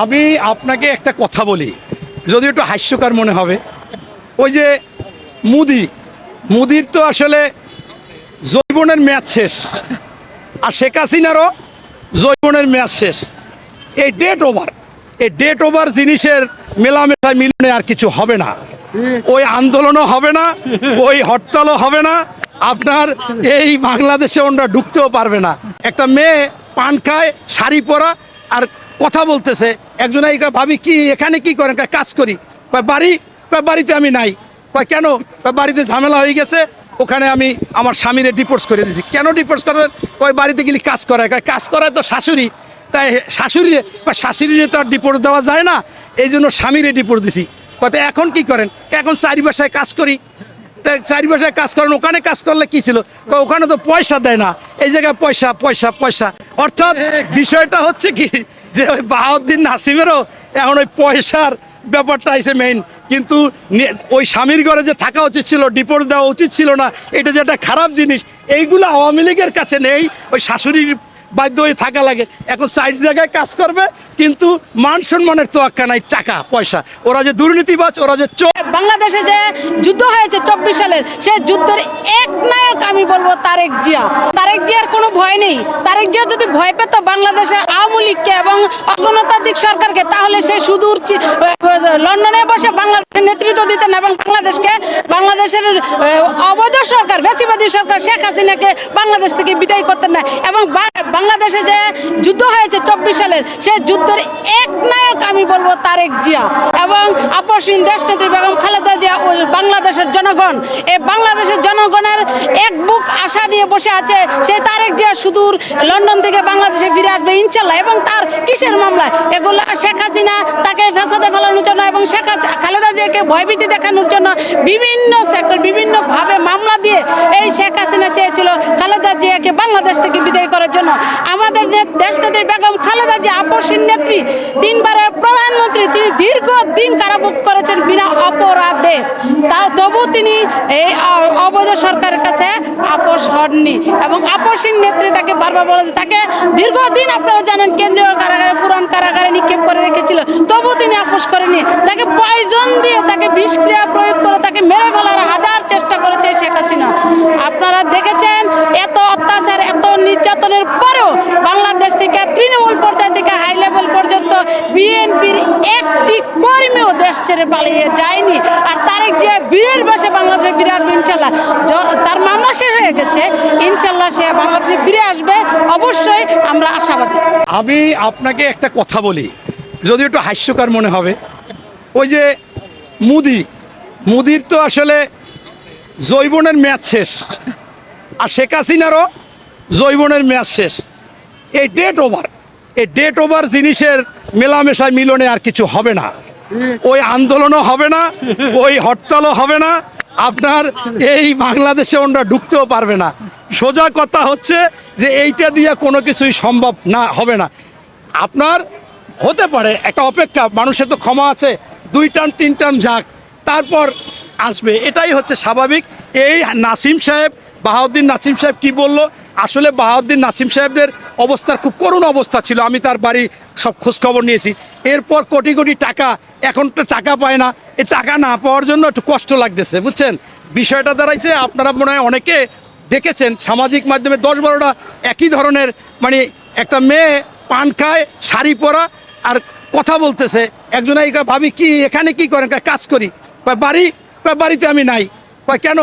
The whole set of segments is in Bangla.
আমি আপনাকে একটা কথা বলি যদি একটু হাস্যকর মনে হবে। ওই যে মুদি, মুদির তো আসলে জৈবনের ম্যাচ শেষ, আর শেখ হাসিনারও জৈবনের ম্যাচ শেষ। এই ডেট ওভার এই ডেট ওভার জিনিসের মেলামেশা মিলনে আর কিছু হবে না। ওই আন্দোলনও হবে না, ওই হরতালও হবে না, আপনার এই বাংলাদেশে ওনারা ঢুকতেও পারবে না। একটা মেয়ে পান খায়, শাড়ি পরা, আর কথা বলতেছে। একজন এই ভাবি কি এখানে কি করেন? কয়, কাজ করি। কয় বাড়ি? কয় বাড়িতে আমি নাই। কয় কেন? কয় বাড়িতে ঝামেলা হয়ে গেছে। ওখানে আমি আমার স্বামীরে ডিপোর্স করে দিয়েছি। কেন ডিপোর্স করে? কয় বাড়িতে গেলে কাজ করায়। কয় কাজ করায় তো শাশুড়ি। তাই শাশুড়ি বা শাশুড়িরে তো আর ডিপোর্ট দেওয়া যায় না। এই জন্য স্বামীরে ডিপোর্ট দিছি। কত এখন কি করেন? এখন চারি বাসায় কাজ করি। তাই চারি বাসায় কাজ করেন। ওখানে কাজ করলে কি ছিল? কয় ওখানে তো পয়সা দেয় না। এই জায়গায় পয়সা পয়সা পয়সা। অর্থাৎ বিষয়টা হচ্ছে কি যে ওই বাহাউদ্দিন নাসিমেরও এখন ওই পয়সার ব্যাপারটা আইসে মেইন কিন্তু ওই স্বামীর ঘরে যে থাকা উচিত ছিল ডিপোর্ট দেওয়া উচিত ছিল না, এটা যে একটা খারাপ জিনিস, এইগুলো আওয়ামী লীগের কাছে নেই। ওই শাশুড়ির বাধ্য হয়ে থাকা লাগে। এখন সাইড জায়গায় কাজ করবে, কিন্তু মান সম্মানের তোয়াক্কা নাই, টাকা, পয়সা। ওরা যে দুর্নীতিবাজ, ওরা যে বাংলাদেশে যে যুদ্ধ হয়েছে চব্বিশ সালের সেই যুদ্ধের এক নায়ক আমি বলব তারেক জিয়া। তারেক জিয়ার কোনো ভয় নেই। তারেক জিয়া যদি ভয় পেত বাংলাদেশের আওয়ামী লীগকে এবং অগণতান্ত্রিক সরকারকে, তাহলে সে সুদূর লন্ডনে বসে বাংলাদেশের নেতৃত্ব দিতেন এবং বাংলাদেশকে, বাংলাদেশের অবৈধ সরকার, ফ্যাসিবাদী সরকার শেখ হাসিনাকে বাংলাদেশ থেকে বিদায় করতেন না। এবং বাংলাদেশে যে যুদ্ধ হয়েছে চব্বিশ সালের সেই যুদ্ধের এক নায়ক আমি বলব তারেক জিয়া। এবং আপসীন দেশনেত্রী বেগম খালেদা বাংলাদেশের জনগণ এই বাংলাদেশের জনগণের এক বুক আশা নিয়ে বসে আছে সেই তারেক জিয়া সুদূর লন্ডন থেকে বাংলাদেশে ফিরে আসবে, ইনশাল্লাহ। এবং তার কিসের মামলা? এগুলো শেখ হাসিনা তাকে ফেসাদে ফেলানোর জন্য এবং শেখ খালেদা জিয়াকে ভয়ভীতি দেখানোর জন্য বিভিন্ন সেক্টর বিভিন্নভাবে মামলা দিয়ে এই শেখ চেয়েছিল খালেদা জিয়াকে বাংলাদেশ থেকে বিদায় করার জন্য। আমাদের দেশনেত্রী বেগম খালেদা জিয়া আপসীন নেত্রী। তিনবারের প্রধানমন্ত্রী, তিনি দীর্ঘদিন কারাভোগ করেছেন বিনা অপরাধে। তা তবু তিনি এই অবৈধ সরকারের কাছে আপোষ হননি এবং আপসীন নেত্রী তাকে বারবার বলে যে তাকে দীর্ঘদিন আপনারা জানেন কেন্দ্রীয় কারাগারে পুরান কারাগারে নিক্ষেপ করে রেখেছিল। তবু তিনি আপোষ করেনি তাকে পয়জন দিয়ে তাকে বিষক্রিয়া প্রয়োগ করে তাকে মেরে বিএনপির একটি কর্মীও দেশ ছেড়ে পালিয়ে যায়নি। আর তারেক যে বীরের বসে বাংলাদেশে ফিরে আসবে ইনশাল্লাহ। তার মামলা শেষ হয়ে গেছে। ইনশাল্লাহ সে বাংলাদেশে ফিরে আসবে। অবশ্যই আমরা আশাবাদী। আমি আপনাকে একটা কথা বলি যদি একটু হাস্যকর মনে হবে। ওই যে মুদি, মুদির তো আসলে জৈবনের ম্যাচ শেষ। আর শেখ হাসিনারও জৈবনের ম্যাচ শেষ। এই ডেট ওভার এই ডেট ওভার জিনিসের মেলামেশা মিলনে আর কিছু হবে না। ওই আন্দোলনও হবে না, ওই হরতালও হবে না। আপনার এই বাংলাদেশে ওনারা ঢুকতেও পারবে না। সোজা কথা হচ্ছে যে এইটা দিয়ে কোনো কিছুই সম্ভব না, হবে না। আপনার হতে পারে একটা অপেক্ষা, মানুষের তো ক্ষমা আছে, দুই টার্ম তিন টার্ম যাক, তারপর আসবে। এটাই হচ্ছে স্বাভাবিক। এই নাসিম সাহেব বাহাউদ্দিন নাসিম সাহেব কি বলল? আসলে বাহাউদ্দিন নাসিম সাহেবদের অবস্থার খুব করুণ অবস্থা ছিল। আমি তার বাড়ি সব খোঁজ খবর নিয়েছি। এরপর কোটি কোটি টাকা, এখন তো টাকা পায় না। এই টাকা না পাওয়ার জন্য একটু কষ্ট লাগতেছে, বুঝছেন? বিষয়টা দাঁড়াইছে, আপনারা মনে হয় অনেকে দেখেছেন, সামাজিক মাধ্যমে দশ বারোটা একই ধরনের মানে একটা মেয়ে পান খায়, শাড়ি পরা, আর কথা বলতেছে। একজন এই ভাবি, কি এখানে কি করেন? কাজ করি। বাড়ি বাড়িতে আমি নাই। কেন?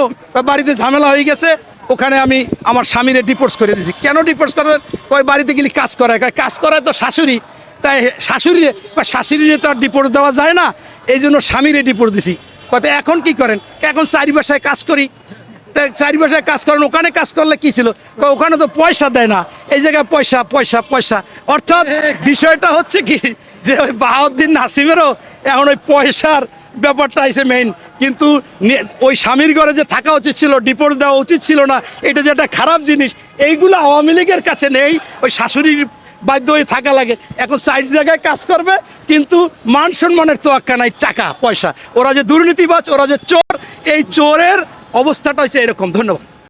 বাড়িতে ঝামেলা হয়ে গেছে। ওখানে আমি আমার স্বামীরে ডিপোর্স করে দিয়েছি কেন ডিপোর্স করে কয়, বাড়িতে গেলে কাজ করায়। কয়, কাজ করায় তো শাশুড়ি। তাই শাশুড়ি বা শাশুড়িরে তো আর ডিপোর্ট দেওয়া যায় না। এই জন্য স্বামীরে ডিপোর্ট দিছি। কত এখন কি করেন? এখন চারি বাসায় কাজ করি। তা চারি বাসায় কাজ করেন, ওখানে কাজ করলে কি ছিল? ওখানে তো পয়সা দেয় না। এই জায়গায় পয়সা পয়সা পয়সা। অর্থাৎ বিষয়টা হচ্ছে কি? যে ওই বাহাউদ্দিন নাসিমেরও এখন ওই পয়সার ব্যাপারটা আছে মেইন কিন্তু ওই স্বামীর ঘরে যে থাকা উচিত ছিল ডিপোর্ট দেওয়া উচিত ছিল না, এটা যে একটা খারাপ জিনিস, এইগুলো আওয়ামী লীগের কাছে নেই। ওই শাশুড়ির বাধ্য হয়ে থাকা লাগে। এখন সাইড জায়গায় কাজ করবে, কিন্তু মান সম্মানের তোয়াক্কা নাই, টাকা, পয়সা। ওরা যে দুর্নীতিবাজ, ওরা যে চোর, এই চোরের অবস্থাটা হচ্ছে এরকম। ধন্যবাদ।